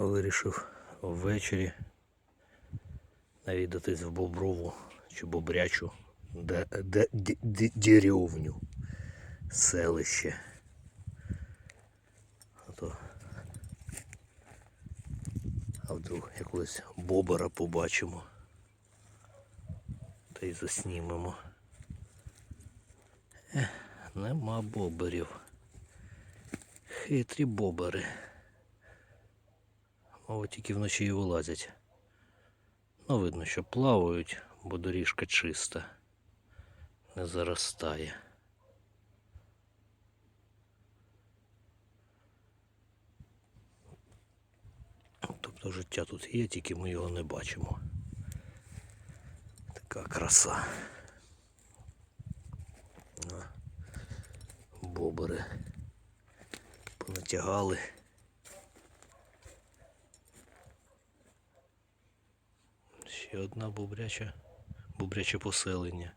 Вирішив ввечері навідатись в Боброву чи Бобрячу деревню, селище. А то а вдруг якогось бобера побачимо та й заснімемо. Ех, нема боберів. Хитрі бобери. Мабуть, тільки вночі і вилазять. Ну, видно, що плавають, бо доріжка чиста, не заростає. Тобто життя тут є, тільки ми його не бачимо. Така краса. Бобери понатягали. Ще одна бубряча бубряче поселення.